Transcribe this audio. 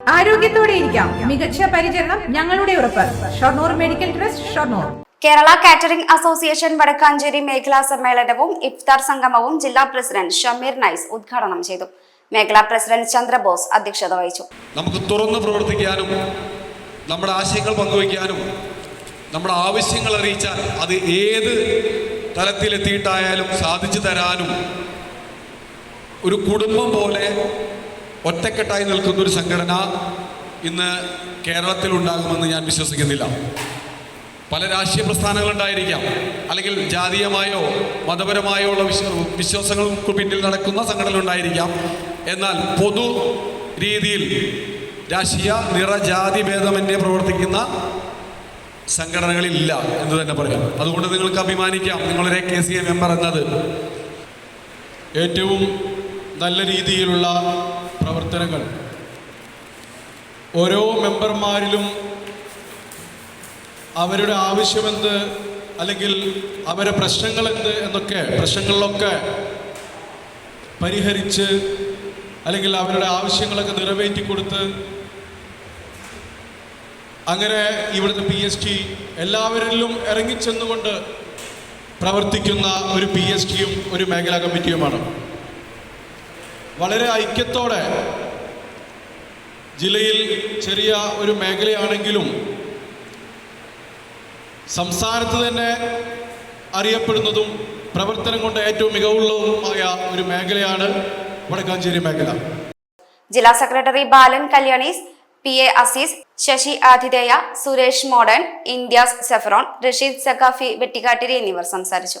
ആരോഗ്യത്തോടെ ഇരിക്കാം. മികച്ച പരിചരണം ഞങ്ങളുടെ ഉറപ്പ്. Shoranur medical trust Shoranur. Kerala catering association Vadakkanchery മേഖലാ സമ്മേളനവും ഇഫ്താർ സംഗമവും ജില്ലാ പ്രസിഡന്റ് ഷമീർ നൈസ് ഉദ്ഘാടനം ചെയ്തു. മേഖലാ പ്രസിഡന്റ് ചന്ദ്രബോസ് അധ്യക്ഷത വഹിച്ചു. നമുക്ക് തുറന്ന് പ്രവർത്തിക്കാനും നമ്മുടെ ആശയങ്ങൾ പങ്കുവയ്ക്കാനും നമ്മുടെ ആവശ്യങ്ങൾ അറിയിച്ചാൽ അത് ഏത് തലത്തിലെത്തിയിട്ടായാലും സാധിച്ചു തരാനും ഒരു കുടുംബം പോലെ ഒറ്റക്കെട്ടായി നിൽക്കുന്ന ഒരു സംഘടന ഇന്ന് കേരളത്തിൽ ഉണ്ടാകുമെന്ന് ഞാൻ വിശ്വസിക്കുന്നില്ല. പല രാഷ്ട്രീയ പ്രസ്ഥാനങ്ങളുണ്ടായിരിക്കാം. അല്ലെങ്കിൽ ജാതീയമായോ മതപരമായോ ഉള്ള വിശ്വ വിശ്വാസങ്ങൾക്ക് പിന്നിൽ നടക്കുന്ന സംഘടന ഉണ്ടായിരിക്കാം എന്നാൽ പൊതു രീതിയിൽ രാഷ്ട്രീയ നിറജാതി ഭേദമന്യേ പ്രവർത്തിക്കുന്ന സംഘടനകളില്ല എന്ന് തന്നെ പറയാം. അതുകൊണ്ട് നിങ്ങൾക്ക് അഭിമാനിക്കാം. നിങ്ങളൊരു കെ സി എ മെമ്പർ എന്നത് ഏറ്റവും നല്ല രീതിയിലുള്ള പ്രവർത്തനങ്ങൾ. ഓരോ മെമ്പർമാരിലും അവരുടെ ആവശ്യമെന്ത് അല്ലെങ്കിൽ അവരുടെ പ്രശ്നങ്ങൾ എന്ത് എന്നൊക്കെ പ്രശ്നങ്ങളിലൊക്കെ പരിഹരിച്ച് അല്ലെങ്കിൽ അവരുടെ ആവശ്യങ്ങളൊക്കെ നിറവേറ്റി കൊടുത്ത് അങ്ങനെ ഇവിടുത്തെ പി എസ് ടി എല്ലാവരിലും ഇറങ്ങിച്ചെന്നുകൊണ്ട് പ്രവർത്തിക്കുന്ന ഒരു പി എസ് ടിയും ഒരു മേഖലാ കമ്മിറ്റിയുമാണ്. വളരെ ഐക്യത്തോടെ ജില്ലയിൽ ചെറിയ ഒരു മേഖലയാണെങ്കിലും സംസ്ഥാനത്ത് തന്നെ അറിയപ്പെടുന്നതും പ്രവർത്തനം കൊണ്ട് ഏറ്റവും മികവുള്ളതുമായ ഒരു മേഖലയാണ് വടക്കാഞ്ചേരി മേഖല. ജില്ലാ secretary Balan Kalyanis P A Azeez Sasi ആതിഥേയ Suresh modern India's saffron Rasheed Sakhafi Vettikkattiri എന്നിവർ സംസാരിച്ചു.